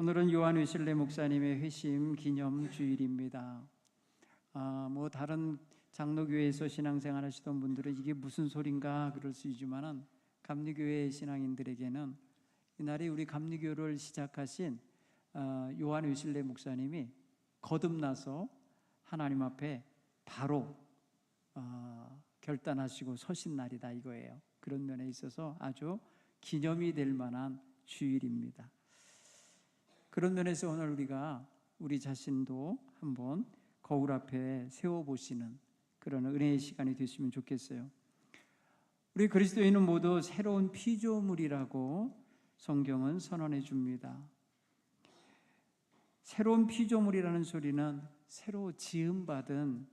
오늘은 요한 위슬레 목사님의 회심 기념 주일입니다. 아, 뭐 다른 장로교회에서 신앙생활 하시던 분들은 이게 무슨 소린가 그럴 수 있지만은 감리교회 신앙인들에게는 이날이 우리 감리교를 시작하신 어, 요한 위슬레 목사님이 거듭나서 하나님 앞에 바로 어, 결단하시고 서신 날이다 이거예요. 그런 면에 있어서 아주 기념이 될 만한 주일입니다. 그런 면에서 오늘 우리가 우리 자신도 한번 거울 앞에 세워 보시는 그런 은혜의 시간이 됐으면 좋겠어요. 우리 그리스도인은 모두 새로운 피조물이라고 성경은 선언해 줍니다. 새로운 피조물이라는 소리는 새로 지음받은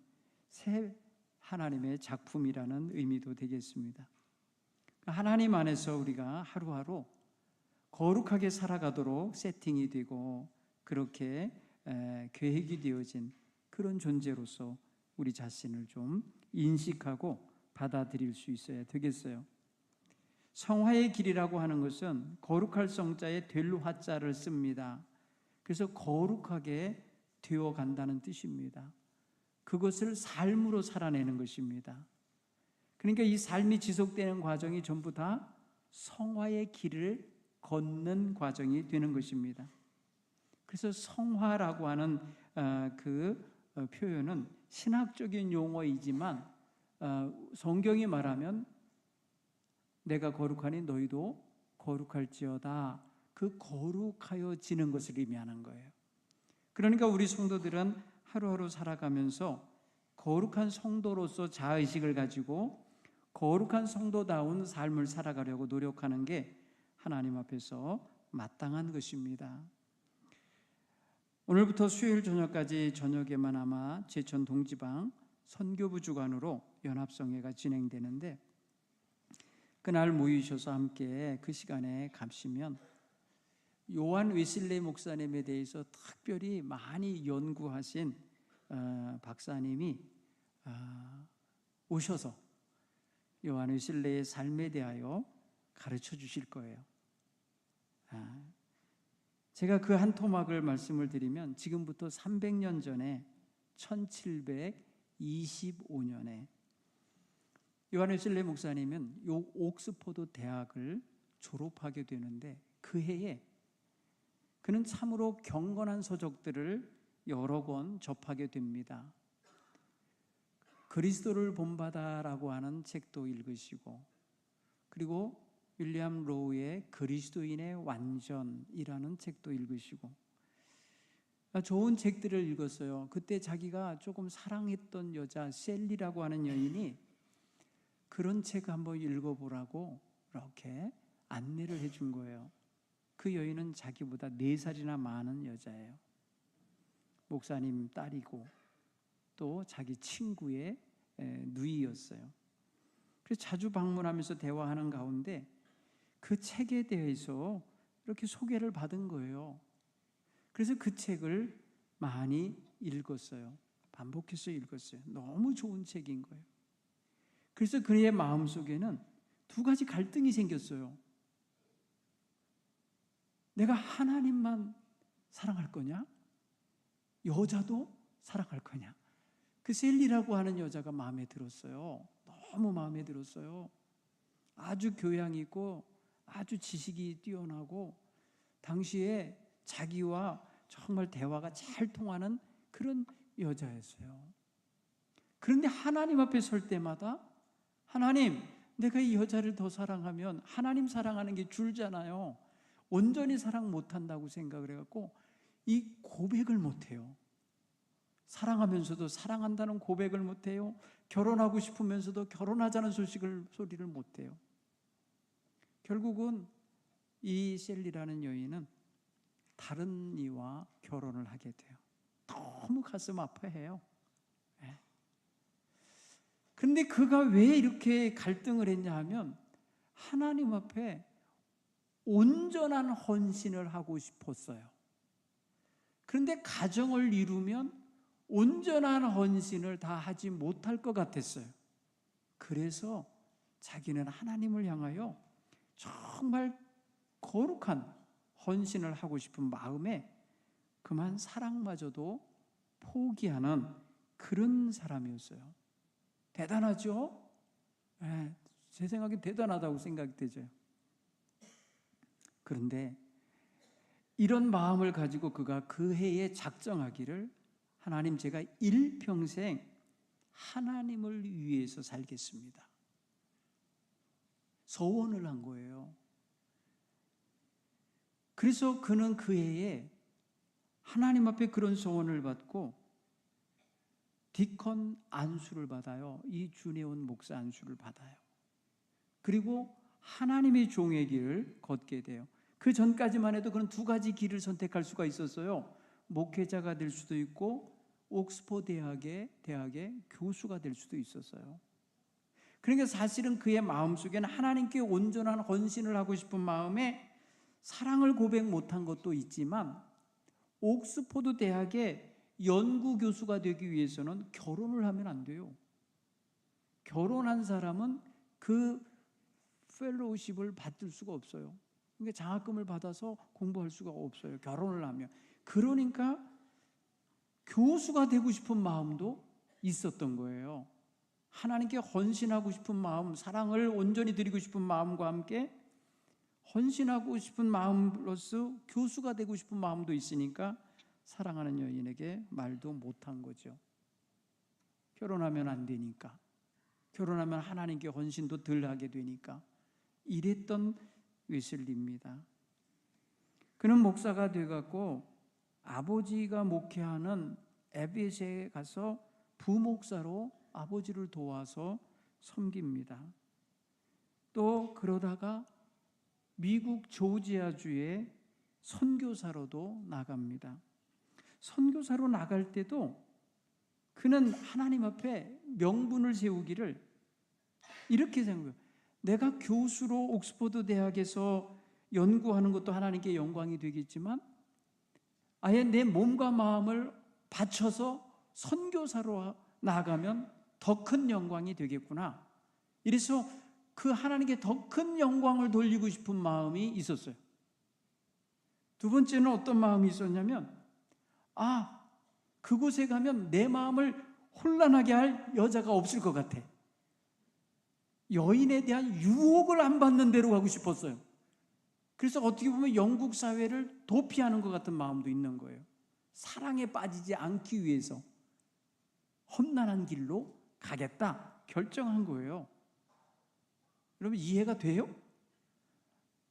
새 하나님의 작품이라는 의미도 되겠습니다. 하나님 안에서 우리가 하루하루 거룩하게 살아가도록 세팅이 되고 그렇게 계획이 되어진 그런 존재로서 우리 자신을 좀 인식하고 받아들일 수 있어야 되겠어요. 성화의 길이라고 하는 것은 거룩할 성자에 될 화자를 씁니다. 그래서 거룩하게 되어 간다는 뜻입니다. 그것을 삶으로 살아내는 것입니다. 그러니까 이 삶이 지속되는 과정이 전부 다 성화의 길을 걷는 과정이 되는 것입니다. 그래서 성화라고 하는 어, 그 어, 표현은 신학적인 용어이지만 어, 성경이 말하면 내가 거룩하니 너희도 거룩할지어다. 그 거룩하여지는 것을 의미하는 거예요. 그러니까 우리 성도들은 하루하루 살아가면서 거룩한 성도로서 자의식을 가지고 거룩한 성도다운 삶을 살아가려고 노력하는 게 하나님 앞에서 마땅한 것입니다. 오늘부터 수요일 저녁까지 저녁에만 아마 제천 동지방 선교부 주관으로 연합성회가 진행되는데 그날 모이셔서 함께 그 시간에 가시면 요한 웨슬레 목사님에 대해서 특별히 많이 연구하신 어, 박사님이 어, 오셔서 요한 웨슬레의 삶에 대하여 가르쳐 주실 거예요. 아, 제가 그 한 토막을 말씀을 드리면 지금부터 300년 전에 1725년에 요한 웨슬레 목사님은 요 옥스퍼드 대학을 졸업하게 되는데 그 해에 그는 참으로 경건한 서적들을 여러 권 접하게 됩니다. 그리스도를 본받아라고 하는 책도 읽으시고 그리고 윌리엄 로우의 그리스도인의 완전이라는 책도 읽으시고 아, 좋은 책들을 읽었어요. 그때 자기가 조금 사랑했던 여자 셀리라고 하는 여인이 그런 책 한번 읽어보라고 이렇게 안내를 해준 거예요. 그 여인은 자기보다 네 살이나 많은 여자예요. 목사님 딸이고 또 자기 친구의 누이였어요. 그래서 자주 방문하면서 대화하는 가운데 그 책에 대해서 이렇게 소개를 받은 거예요. 그래서 그 책을 많이 읽었어요. 반복해서 읽었어요. 너무 좋은 책인 거예요. 그래서 그의 마음 속에는 두 가지 갈등이 생겼어요. 내가 하나님만 사랑할 거냐? 여자도 사랑할 거냐? 그 셀리라고 하는 여자가 마음에 들었어요. 너무 마음에 들었어요. 아주 교양 있고 아주 지식이 뛰어나고 당시에 자기와 정말 대화가 잘 통하는 그런 여자였어요. 그런데 하나님 앞에 설 때마다 하나님, 내가 이 여자를 더 사랑하면 하나님 사랑하는 게 줄잖아요. 온전히 사랑 못한다고 생각을 해갖고 이 고백을 못해요. 사랑하면서도 사랑한다는 고백을 못해요. 결혼하고 싶으면서도 결혼하자는 소식을 소리를 못해요. 결국은 이 셀리라는 여인은 다른 이와 결혼을 하게 돼요. 너무 가슴 아파해요. 네. 근데 그가 왜 이렇게 갈등을 했냐 하면 하나님 앞에 온전한 헌신을 하고 싶었어요. 그런데 가정을 이루면 온전한 헌신을 다 하지 못할 것 같았어요. 그래서 자기는 하나님을 향하여 정말 거룩한 헌신을 하고 싶은 마음에 그만 사랑마저도 포기하는 그런 사람이었어요. 대단하죠? 네, 제 생각에 대단하다고 생각이 되죠. 그런데 이런 마음을 가지고 그가 그 해에 작정하기를 하나님 제가 일평생 하나님을 위해서 살겠습니다. 서원을 한 거예요. 그래서 그는 그 해에 하나님 앞에 그런 소원을 받고 디컨 안수를 받아요. 이 주내온 목사 안수를 받아요. 그리고 하나님의 종의 길을 걷게 돼요. 그 전까지만 해도 그런 두 가지 길을 선택할 수가 있었어요. 목회자가 될 수도 있고 옥스퍼드 대학의 대학의 교수가 될 수도 있었어요. 그러니까 사실은 그의 마음속에는 하나님께 온전한 헌신을 하고 싶은 마음에 사랑을 고백 못한 것도 있지만 옥스퍼드 대학의 연구 교수가 되기 위해서는 결혼을 하면 안 돼요. 결혼한 사람은 그 펠로우십을 받을 수가 없어요. 그러니까 장학금을 받아서 공부할 수가 없어요. 결혼을 하면. 그러니까 교수가 되고 싶은 마음도 있었던 거예요. 하나님께 헌신하고 싶은 마음, 사랑을 온전히 드리고 싶은 마음과 함께 헌신하고 싶은 마음으로서 교수가 되고 싶은 마음도 있으니까 사랑하는 여인에게 말도 못한 거죠. 결혼하면 안 되니까. 결혼하면 하나님께 헌신도 덜 하게 되니까. 이랬던 웨슬리입니다. 그는 목사가 돼갖고 아버지가 목회하는 에베세에 가서 부목사로 아버지를 도와서 섬깁니다. 또 그러다가 미국 조지아주의 선교사로도 나갑니다. 선교사로 나갈 때도 그는 하나님 앞에 명분을 세우기를 이렇게 생각해요. 내가 교수로 옥스퍼드 대학에서 연구하는 것도 하나님께 영광이 되겠지만 아예 내 몸과 마음을 바쳐서 선교사로 나가면 더 큰 영광이 되겠구나. 이래서 그 하나님께 더 큰 영광을 돌리고 싶은 마음이 있었어요. 두 번째는 어떤 마음이 있었냐면, 아, 그곳에 가면 내 마음을 혼란하게 할 여자가 없을 것 같아. 여인에 대한 유혹을 안 받는 대로 가고 싶었어요. 그래서 어떻게 보면 영국 사회를 도피하는 것 같은 마음도 있는 거예요. 사랑에 빠지지 않기 위해서 험난한 길로 가겠다 결정한 거예요. 여러분 이해가 돼요?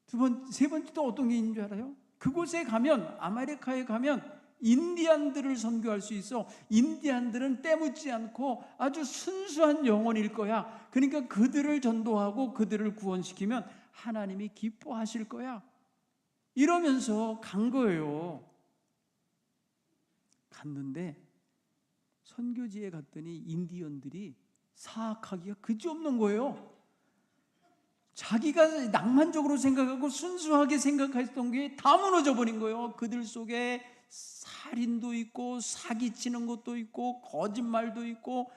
두 번, 세 번째 또 어떤 게 있는 줄 알아요? 그곳에 가면 아메리카에 가면 인디안들을 선교할 수 있어. 인디안들은 때묻지 않고 아주 순수한 영혼일 거야. 그러니까 그들을 전도하고 그들을 구원시키면 하나님이 기뻐하실 거야. 이러면서 간 거예요. 갔는데 선교지에 갔더니 인디언들이 사악하기가 그지없는 거예요. 자기가 낭만적으로 생각하고 순수하게 생각했던 게 다 무너져 버린 거예요. 그들 속에 살인도 있고 사기치는 것도 있고 거짓말도 있고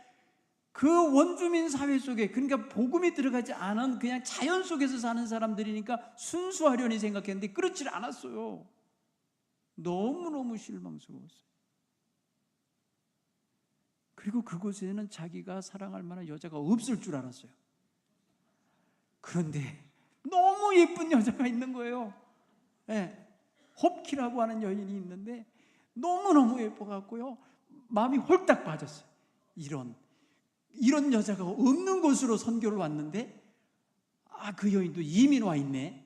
그 원주민 사회 속에 그러니까 복음이 들어가지 않은 그냥 자연 속에서 사는 사람들이니까 순수하려니 생각했는데 그렇지 않았어요. 너무너무 실망스러웠어요. 그리고 그곳에는 자기가 사랑할 만한 여자가 없을 줄 알았어요. 그런데 너무 예쁜 여자가 있는 거예요. 네. 홉키라고 하는 여인이 있는데 너무너무 예뻐갖고요. 마음이 홀딱 빠졌어요. 이런, 이런 여자가 없는 곳으로 선교를 왔는데, 아, 그 여인도 이민 와 있네.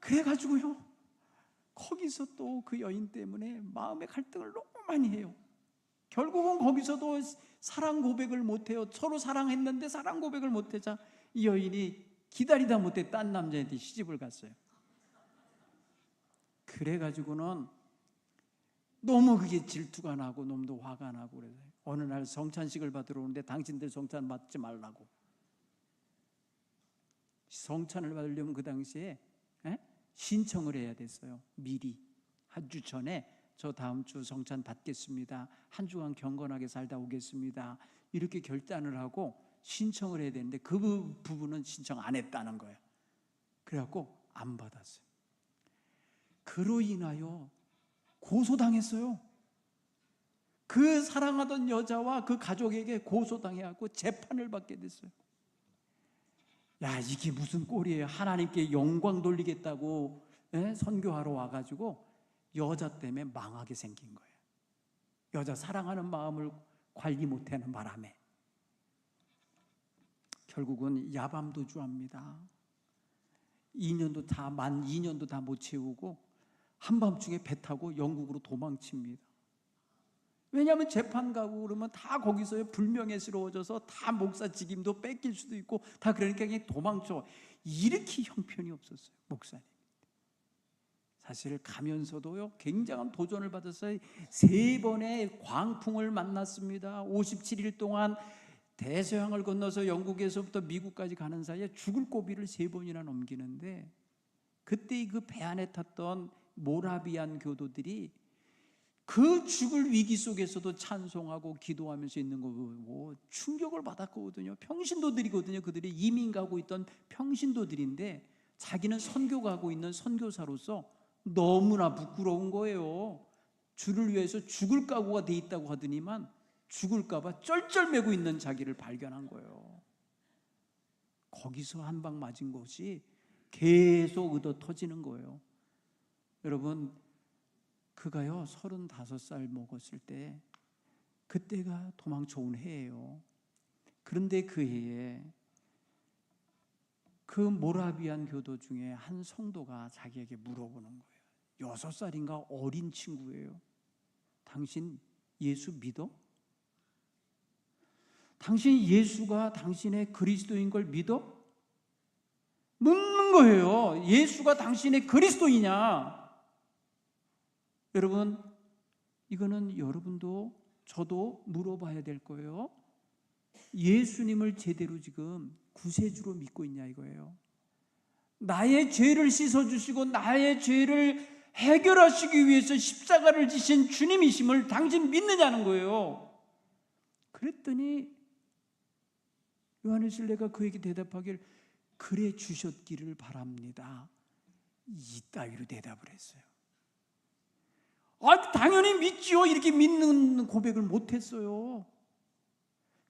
그래가지고요. 거기서 또 그 여인 때문에 마음의 갈등을 너무 많이 해요. 결국은 거기서도 사랑 고백을 못해요. 서로 사랑했는데 사랑 고백을 못하자 이 여인이 기다리다 못해 딴 남자한테 시집을 갔어요. 그래가지고는 너무 그게 질투가 나고 놈도 화가 나고 그래서 어느 날 성찬식을 받으러 오는데 당신들 성찬 받지 말라고. 성찬을 받으려면 그 당시에 에? 신청을 해야 됐어요. 미리 한 주 전에 저 다음 주 성찬 받겠습니다. 한 주간 경건하게 살다 오겠습니다. 이렇게 결단을 하고 신청을 해야 되는데 그 부분은 신청 안 했다는 거예요. 그래갖고 안 받았어요. 그로 인하여 고소당했어요. 그 사랑하던 여자와 그 가족에게 고소당해갖고 재판을 받게 됐어요. 야, 이게 무슨 꼴이에요? 하나님께 영광 돌리겠다고 예? 선교하러 와가지고 여자 때문에 망하게 생긴 거예요. 여자 사랑하는 마음을 관리 못하는 바람에 결국은 야밤도주합니다. 2년도 다 만 2년도 다 못 채우고 한밤중에 배 타고 영국으로 도망칩니다. 왜냐하면 재판 가고 그러면 다 거기서 불명예스러워져서 다 목사 직임도 뺏길 수도 있고 다 그러니까 그냥 도망쳐. 이렇게 형편이 없었어요, 목사님. 사실 가면서도요 굉장한 도전을 받았어요. 세 번의 광풍을 만났습니다. 57일 동안 대서양을 건너서 영국에서부터 미국까지 가는 사이에 죽을 고비를 세 번이나 넘기는데 그때 그 배 안에 탔던 모라비안 교도들이 그 죽을 위기 속에서도 찬송하고 기도하면서 있는 거 보고 충격을 받았거든요. 평신도들이거든요. 그들이 이민 가고 있던 평신도들인데 자기는 선교 가고 있는 선교사로서 너무나 부끄러운 거예요. 주를 위해서 죽을 각오가 돼 있다고 하더니만 죽을까봐 쩔쩔매고 있는 자기를 발견한 거예요. 거기서 한 방 맞은 것이 계속 얻어 터지는 거예요. 여러분, 그가요, 35살 먹었을 때, 그때가 도망쳐 온 해예요. 그런데 그 해에 그 모라비안 교도 중에 한 성도가 자기에게 물어보는 거예요. 여섯 살인가 어린 친구예요. 당신 예수 믿어? 당신 예수가 당신의 그리스도인 걸 믿어? 묻는 거예요. 예수가 당신의 그리스도이냐? 여러분, 이거는 여러분도 저도 물어봐야 될 거예요. 예수님을 제대로 지금 구세주로 믿고 있냐 이거예요. 나의 죄를 씻어주시고 나의 죄를 해결하시기 위해서 십자가를 지신 주님이심을 당신 믿느냐는 거예요. 그랬더니 요한의 실내가 그에게 대답하길 그래 주셨기를 바랍니다. 이 따위로 대답을 했어요. 아, 당연히 믿지요. 이렇게 믿는 고백을 못했어요.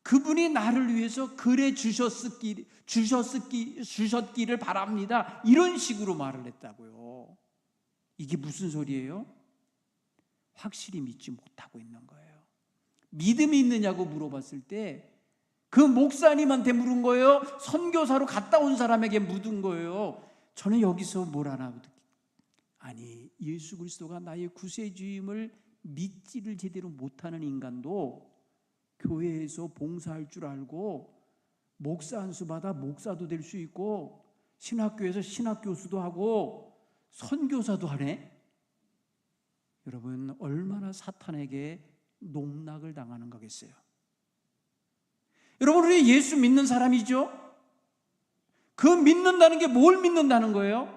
그분이 나를 위해서 그래 주셨기, 주셨기, 주셨기를 바랍니다. 이런 식으로 말을 했다고요. 이게 무슨 소리예요? 확실히 믿지 못하고 있는 거예요. 믿음이 있느냐고 물어봤을 때 그 목사님한테 물은 거예요. 선교사로 갔다 온 사람에게 묻은 거예요. 저는 여기서 뭘 하나 아니 예수 그리스도가 나의 구세주임을 믿지를 제대로 못하는 인간도 교회에서 봉사할 줄 알고 목사 안수 받아 목사도 될 수 있고 신학교에서 신학 교수도 하고 선교사도 하네. 여러분 얼마나 사탄에게 농락을 당하는 거겠어요. 여러분 우리 예수 믿는 사람이죠. 그 믿는다는 게 뭘 믿는다는 거예요?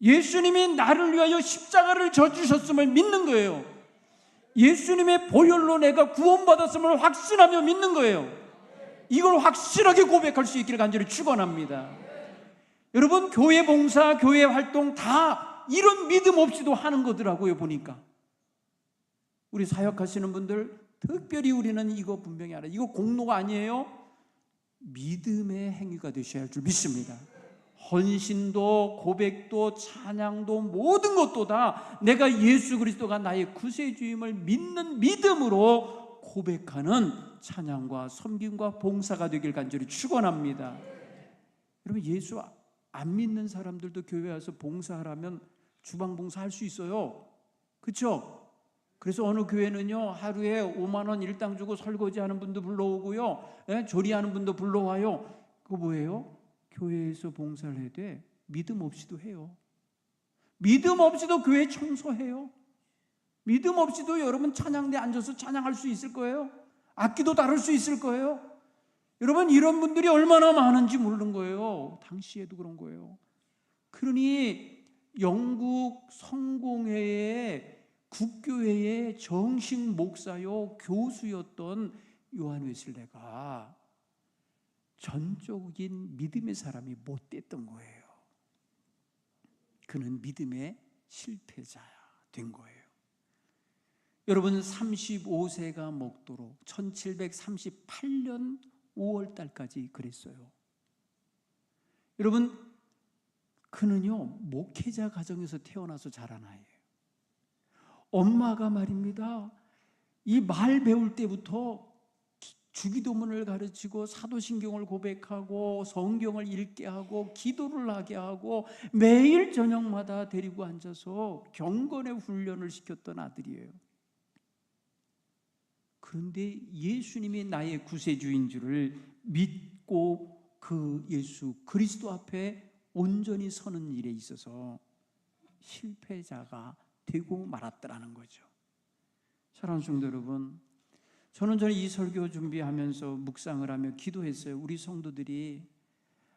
예수님이 나를 위하여 십자가를 져 주셨음을 믿는 거예요. 예수님의 보혈로 내가 구원받았음을 확신하며 믿는 거예요. 이걸 확실하게 고백할 수 있기를 간절히 축원합니다. 여러분 교회 봉사, 교회 활동 다 이런 믿음 없이도 하는 거더라고요 보니까. 우리 사역하시는 분들 특별히 우리는 이거 분명히 알아. 이거 공로가 아니에요. 믿음의 행위가 되셔야 할 줄 믿습니다. 헌신도 고백도 찬양도 모든 것도 다 내가 예수 그리스도가 나의 구세주임을 믿는 믿음으로 고백하는 찬양과 섬김과 봉사가 되길 간절히 축원합니다. 여러분 예수 안 믿는 사람들도 교회 와서 봉사하라면 주방 봉사할 수 있어요. 그렇죠? 그래서 어느 교회는요 하루에 5만 원 일당 주고 설거지하는 분도 불러오고요, 예? 조리하는 분도 불러와요. 그거 뭐예요? 교회에서 봉사를 해도 믿음 없이도 해요. 믿음 없이도 교회 청소해요. 믿음 없이도 여러분 찬양대 앉아서 찬양할 수 있을 거예요. 악기도 다룰 수 있을 거예요. 여러분 이런 분들이 얼마나 많은지 모르는 거예요. 당시에도 그런 거예요. 그러니 영국 성공회의 국교회의 정식 목사요 교수였던 요한 웨슬레가 전적인 믿음의 사람이 못 됐던 거예요. 그는 믿음의 실패자야 된 거예요. 여러분 35세가 먹도록 1738년 5월 달까지 그랬어요. 여러분 그는요 목회자 가정에서 태어나서 자란 아이예요. 엄마가 말입니다. 이 말 배울 때부터 주기도문을 가르치고 사도신경을 고백하고 성경을 읽게 하고 기도를 하게 하고 매일 저녁마다 데리고 앉아서 경건의 훈련을 시켰던 아들이에요. 그런데 예수님이 나의 구세주인 줄을 믿고 그 예수 그리스도 앞에 온전히 서는 일에 있어서 실패자가 되고 말았더라는 거죠. 사랑하는 성도 여러분, 저는 저는 이 설교 준비하면서 묵상을 하며 기도했어요. 우리 성도들이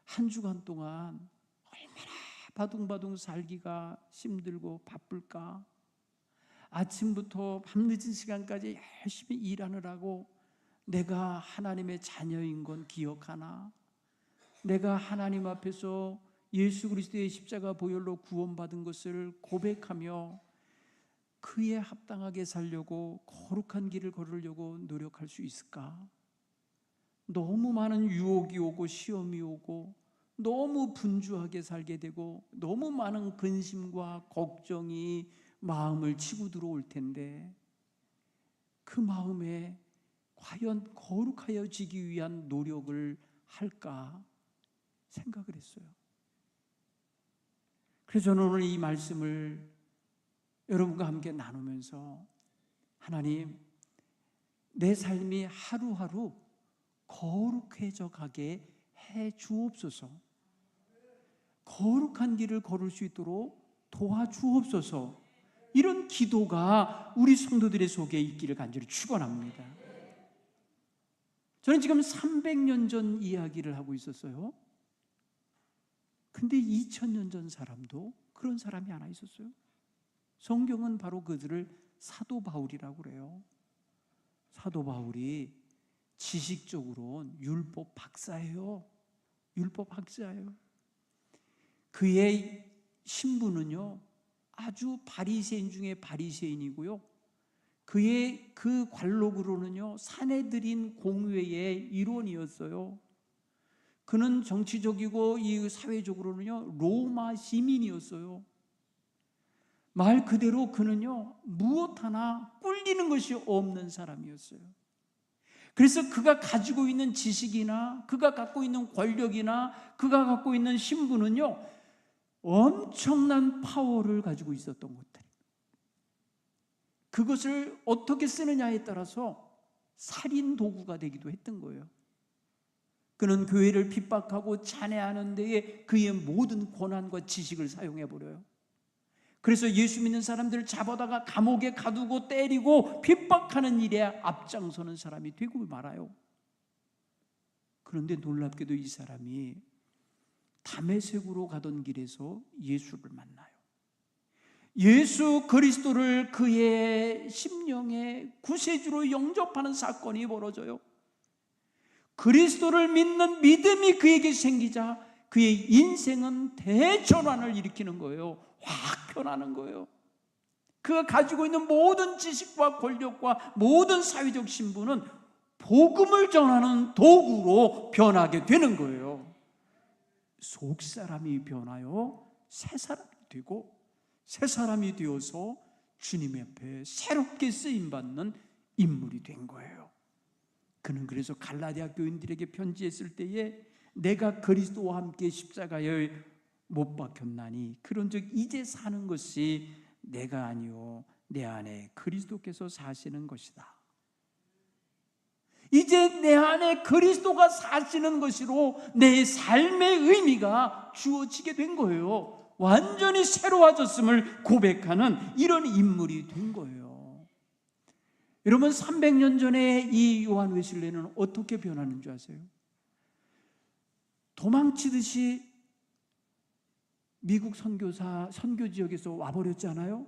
한 주간 동안 얼마나 바둥바둥 살기가 힘들고 바쁠까? 아침부터 밤늦은 시간까지 열심히 일하느라고 내가 하나님의 자녀인 건 기억하나? 내가 하나님 앞에서 예수 그리스도의 십자가 보혈로 구원받은 것을 고백하며 그에 합당하게 살려고 거룩한 길을 걸으려고 노력할 수 있을까? 너무 많은 유혹이 오고 시험이 오고 너무 분주하게 살게 되고 너무 많은 근심과 걱정이 마음을 치고 들어올 텐데 그 마음에 과연 거룩하여지기 위한 노력을 할까 생각을 했어요. 그래서 저는 오늘 이 말씀을 여러분과 함께 나누면서 하나님 내 삶이 하루하루 거룩해져 가게 해 주옵소서. 거룩한 길을 걸을 수 있도록 도와주옵소서. 이런 기도가 우리 성도들의 속에 있기를 간절히 축원합니다. 저는 지금 300년 전 이야기를 하고 있었어요. 근데 2000년 전 사람도 그런 사람이 하나 있었어요. 성경은 바로 그들을 사도 바울이라고 그래요. 사도 바울이 지식적으로 율법 박사예요. 율법 박사예요. 그의 신분은요. 아주 바리새인 중에 바리새인이고요. 그의 그 관록으로는요. 사내들인 공회의 일원이었어요. 그는 정치적이고 이 사회적으로는요. 로마 시민이었어요. 말 그대로 그는요, 무엇 하나 꿀리는 것이 없는 사람이었어요. 그래서 그가 가지고 있는 지식이나 그가 갖고 있는 권력이나 그가 갖고 있는 신분은요, 엄청난 파워를 가지고 있었던 것들. 그것을 어떻게 쓰느냐에 따라서 살인 도구가 되기도 했던 거예요. 그는 교회를 핍박하고 잔해하는 데에 그의 모든 권한과 지식을 사용해 버려요. 그래서 예수 믿는 사람들을 잡아다가 감옥에 가두고 때리고 핍박하는 일에 앞장서는 사람이 되고 말아요. 그런데 놀랍게도 이 사람이 담에색으로 가던 길에서 예수를 만나요. 예수 그리스도를 그의 심령의 구세주로 영접하는 사건이 벌어져요. 그리스도를 믿는 믿음이 그에게 생기자 그의 인생은 대전환을 일으키는 거예요. 확 변하는 거예요. 그가 가지고 있는 모든 지식과 권력과 모든 사회적 신분은 복음을 전하는 도구로 변하게 되는 거예요. 속 사람이 변하여 새 사람이 되고 새 사람이 되어서 주님 앞에 새롭게 쓰임 받는 인물이 된 거예요. 그는 그래서 갈라디아 교인들에게 편지했을 때에 내가 그리스도와 함께 십자가에 못 박혔나니 그런즉 이제 사는 것이 내가 아니요 내 안에 그리스도께서 사시는 것이다. 이제 내 안에 그리스도가 사시는 것으로 내 삶의 의미가 주어지게 된 거예요. 완전히 새로워졌음을 고백하는 이런 인물이 된 거예요. 여러분 300년 전에 이 요한 웨슬레는 어떻게 변하는 줄 아세요? 도망치듯이 미국 선교사 선교 지역에서 와버렸잖아요.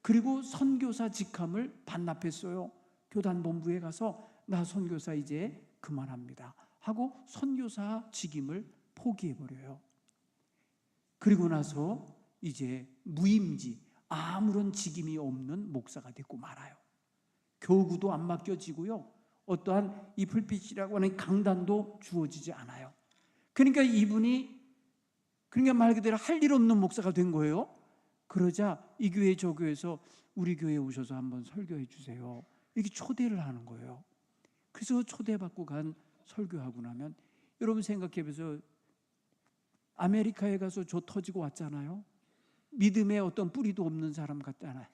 그리고 선교사 직함을 반납했어요. 교단 본부에 가서 나 선교사 이제 그만합니다. 하고 선교사 직임을 포기해 버려요. 그리고 나서 이제 무임지 아무런 직임이 없는 목사가 됐고 말아요. 교구도 안 맡겨지고요. 어떠한 이 불빛이라고 하는 강단도 주어지지 않아요. 그러니까 이분이 그러니까 말 그대로 할 일 없는 목사가 된 거예요. 그러자 이 교회 저 교회에서 우리 교회에 오셔서 한번 설교해 주세요. 이렇게 초대를 하는 거예요. 그래서 초대받고 간 설교하고 나면 여러분 생각해 보세요. 아메리카에 가서 조 터지고 왔잖아요. 믿음에 어떤 뿌리도 없는 사람 같잖아요.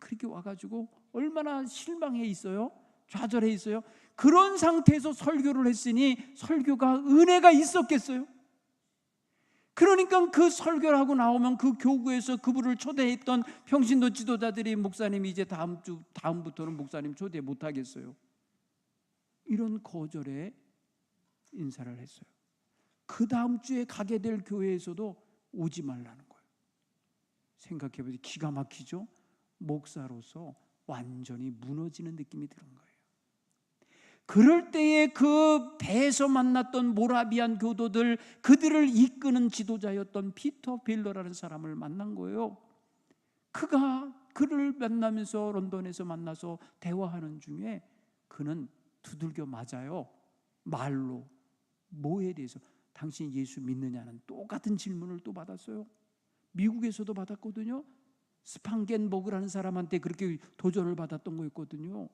그렇게 와가지고 얼마나 실망해 있어요. 좌절해 있어요. 그런 상태에서 설교를 했으니 설교가 은혜가 있었겠어요? 그러니까 그 설교를 하고 나오면 그 교구에서 그분을 초대했던 평신도 지도자들이 목사님이 이제 다음 주 다음부터는 목사님 초대 못 하겠어요. 이런 거절에 인사를 했어요. 그 다음 주에 가게 될 교회에서도 오지 말라는 거예요. 생각해 보세요. 기가 막히죠? 목사로서 완전히 무너지는 느낌이 드는 거예요. 그럴 때에 그 배에서 만났던 모라비안 교도들 그들을 이끄는 지도자였던 피터 빌러라는 사람을 만난 거예요. 그가 그를 만나면서 런던에서 만나서 대화하는 중에 그는 두들겨 맞아요. 말로 뭐에 대해서 당신 예수 믿느냐는 똑같은 질문을 또 받았어요. 미국에서도 받았거든요. 스판겐버그라는 사람한테 그렇게 도전을 받았던 거였거든요.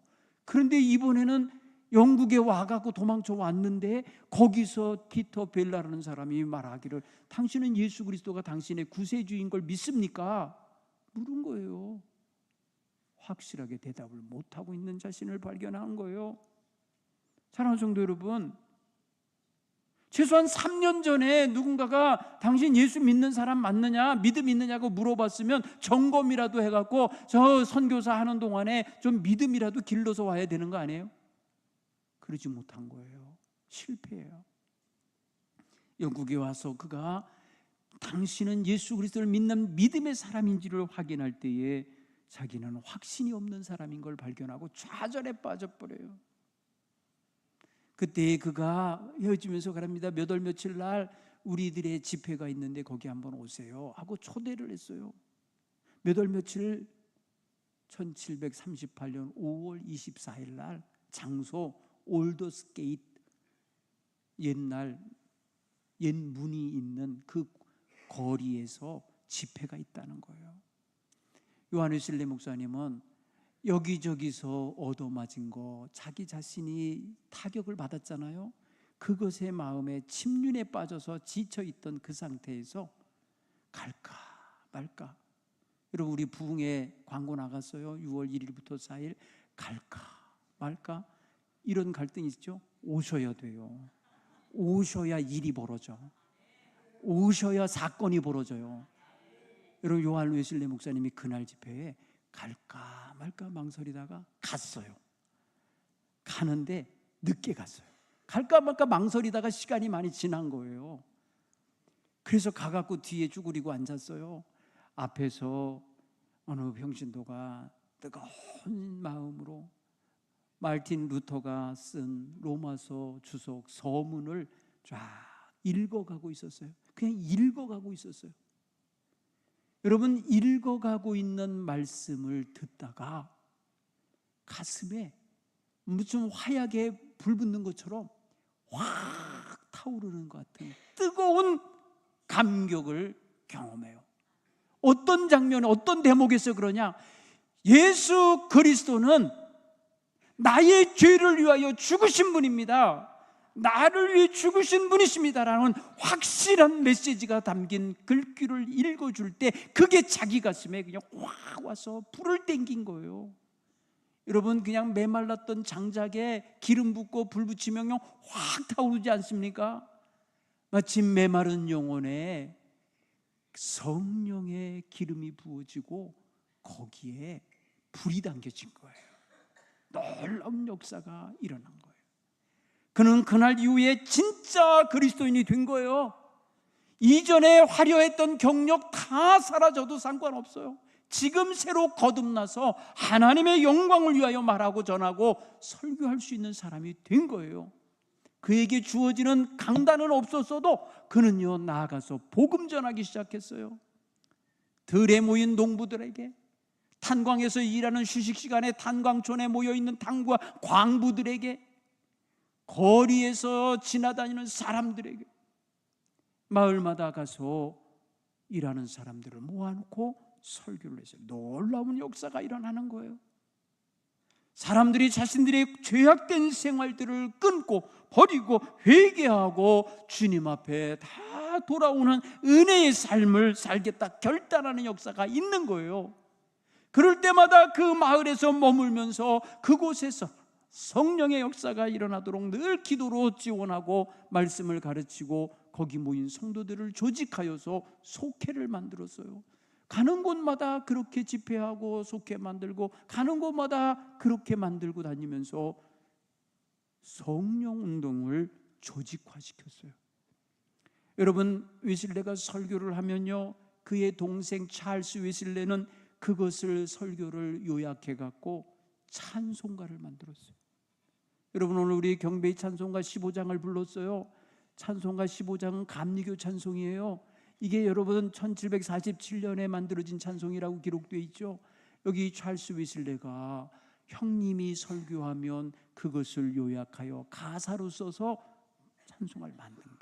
그런데 이번에는 영국에 와갖고 도망쳐 왔는데 거기서 티터 벨라라는 사람이 말하기를 당신은 예수 그리스도가 당신의 구세주인 걸 믿습니까? 물은 거예요. 확실하게 대답을 못하고 있는 자신을 발견한 거예요. 사랑하는 성도 여러분, 최소한 3년 전에 누군가가 당신 예수 믿는 사람 맞느냐, 믿음 있느냐고 물어봤으면 점검이라도 해갖고 저 선교사 하는 동안에 좀 믿음이라도 길러서 와야 되는 거 아니에요? 그러지 못한 거예요. 실패예요. 영국에 와서 그가 당신은 예수 그리스도를 믿는 믿음의 사람인지를 확인할 때에 자기는 확신이 없는 사람인 걸 발견하고 좌절에 빠져버려요. 그때 그가 헤어지면서 그럽니다. 몇 월 며칠 날 우리들의 집회가 있는데 거기 한번 오세요 하고 초대를 했어요. 몇 월 며칠 1738년 5월 24일 날 장소 올더스 게이트 옛날 옛 문이 있는 그 거리에서 집회가 있다는 거예요. 요한의 실레 목사님은 여기저기서 얻어맞은 거 자기 자신이 타격을 받았잖아요. 그것의 마음에 침륜에 빠져서 지쳐 있던 그 상태에서 갈까 말까. 여러분 우리 부흥에 광고 나갔어요. 6월 1일부터 4일 갈까 말까. 이런 갈등이 있죠. 오셔야 돼요. 오셔야 일이 벌어져. 오셔야 사건이 벌어져요. 여러분 요한 웨슬레 목사님이 그날 집회에 갈까 말까 망설이다가 갔어요. 가는데 늦게 갔어요. 갈까 말까 망설이다가 시간이 많이 지난 거예요. 그래서 가갖고 뒤에 쭈그리고 앉았어요. 앞에서 어느 병신도가 뜨거운 마음으로 말틴 루터가 쓴 로마서 주석 서문을 쫙 읽어가고 있었어요. 그냥 읽어가고 있었어요. 여러분 읽어가고 있는 말씀을 듣다가 가슴에 무슨 화약에 불 붙는 것처럼 확 타오르는 것 같은 뜨거운 감격을 경험해요. 어떤 장면, 어떤 대목에서 그러냐? 예수 그리스도는 나의 죄를 위하여 죽으신 분입니다. 나를 위해 죽으신 분이십니다라는 확실한 메시지가 담긴 글귀를 읽어줄 때 그게 자기 가슴에 그냥 확 와서 불을 땡긴 거예요. 여러분 그냥 메말랐던 장작에 기름 붓고 불 붙이면 확 타오르지 않습니까? 마치 메마른 영혼에 성령의 기름이 부어지고 거기에 불이 담겨진 거예요. 놀라운 역사가 일어난 거예요. 그는 그날 이후에 진짜 그리스도인이 된 거예요. 이전에 화려했던 경력 다 사라져도 상관없어요. 지금 새로 거듭나서 하나님의 영광을 위하여 말하고 전하고 설교할 수 있는 사람이 된 거예요. 그에게 주어지는 강단은 없었어도 그는요 나아가서 복음 전하기 시작했어요. 들에 모인 농부들에게 탄광에서 일하는 휴식 시간에 탄광촌에 모여 있는 탄과 광부들에게 거리에서 지나다니는 사람들에게 마을마다 가서 일하는 사람들을 모아놓고 설교를 해서 놀라운 역사가 일어나는 거예요. 사람들이 자신들의 죄악된 생활들을 끊고 버리고 회개하고 주님 앞에 다 돌아오는 은혜의 삶을 살겠다 결단하는 역사가 있는 거예요. 그럴 때마다 그 마을에서 머물면서 그곳에서 성령의 역사가 일어나도록 늘 기도로 지원하고 말씀을 가르치고 거기 모인 성도들을 조직하여서 속회를 만들었어요. 가는 곳마다 그렇게 집회하고 속회 만들고 가는 곳마다 그렇게 만들고 다니면서 성령 운동을 조직화시켰어요. 여러분 웨슬레가 설교를 하면요 그의 동생 찰스 웨슬레는 그것을 설교를 요약해 갖고 찬송가를 만들었어요. 여러분 오늘 우리 경배의 찬송가 15장을 불렀어요. 찬송가 15장은 감리교 찬송이에요. 이게 여러분 1747년에 만들어진 찬송이라고 기록되어 있죠. 여기 찰스 웨슬레가 형님이 설교하면 그것을 요약하여 가사로 써서 찬송을 만든 거예요.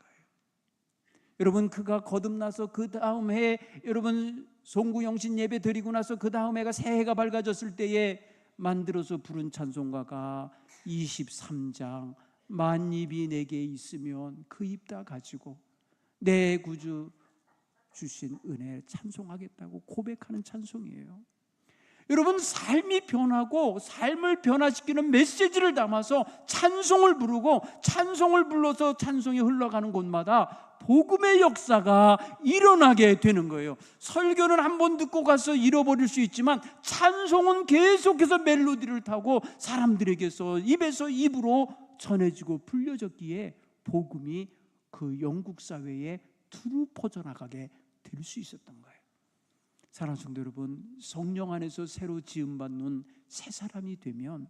여러분 그가 거듭나서 그 다음 해 여러분 송구영신 예배 드리고 나서 그 다음 해가 새해가 밝아졌을 때에 만들어서 부른 찬송가가 23장 만 입이 내게 있으면 그 입 다 가지고 내 구주 주신 은혜 찬송하겠다고 고백하는 찬송이에요. 여러분 삶이 변하고 삶을 변화시키는 메시지를 담아서 찬송을 부르고 찬송을 불러서 찬송이 흘러가는 곳마다 복음의 역사가 일어나게 되는 거예요. 설교는 한 번 듣고 가서 잃어버릴 수 있지만 찬송은 계속해서 멜로디를 타고 사람들에게서 입에서 입으로 전해지고 불려졌기에 복음이 그 영국 사회에 두루 퍼져나가게 될 수 있었던 거예요. 사랑하는 성도 여러분, 성령 안에서 새로 지음받는 새 사람이 되면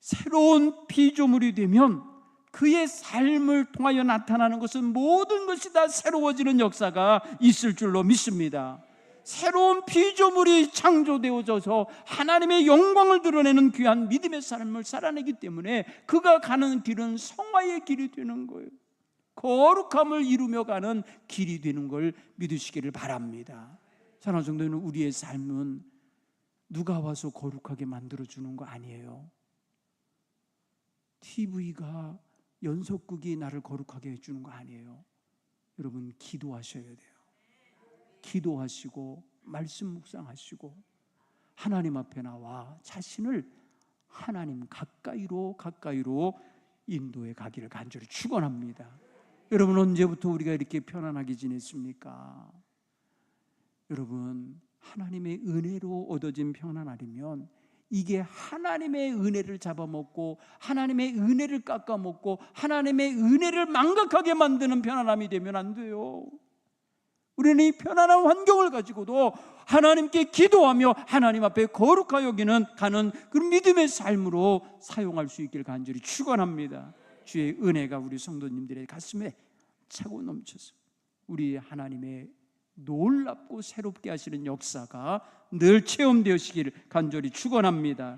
새로운 피조물이 되면 그의 삶을 통하여 나타나는 것은 모든 것이 다 새로워지는 역사가 있을 줄로 믿습니다. 새로운 피조물이 창조되어져서 하나님의 영광을 드러내는 귀한 믿음의 삶을 살아내기 때문에 그가 가는 길은 성화의 길이 되는 거예요. 거룩함을 이루며 가는 길이 되는 걸 믿으시기를 바랍니다. 사랑하는 성도는 우리의 삶은 누가 와서 거룩하게 만들어 주는 거 아니에요. TV가 연속극이 나를 거룩하게 해주는 거 아니에요. 여러분 기도하셔야 돼요. 기도하시고 말씀 묵상하시고 하나님 앞에 나와 자신을 하나님 가까이로 가까이로 인도에 가기를 간절히 축원합니다. 여러분 언제부터 우리가 이렇게 편안하게 지냈습니까? 여러분 하나님의 은혜로 얻어진 평안하려면 이게 하나님의 은혜를 잡아먹고 하나님의 은혜를 깎아먹고 하나님의 은혜를 망각하게 만드는 편안함이 되면 안 돼요. 우리는 이 편안한 환경을 가지고도 하나님께 기도하며 하나님 앞에 거룩하여 여기는 가는 그 믿음의 삶으로 사용할 수 있기를 간절히 축원합니다. 주의 은혜가 우리 성도님들의 가슴에 차고 넘쳐서 우리 하나님의 놀랍고 새롭게 하시는 역사가 늘 체험되시기를 간절히 축원합니다.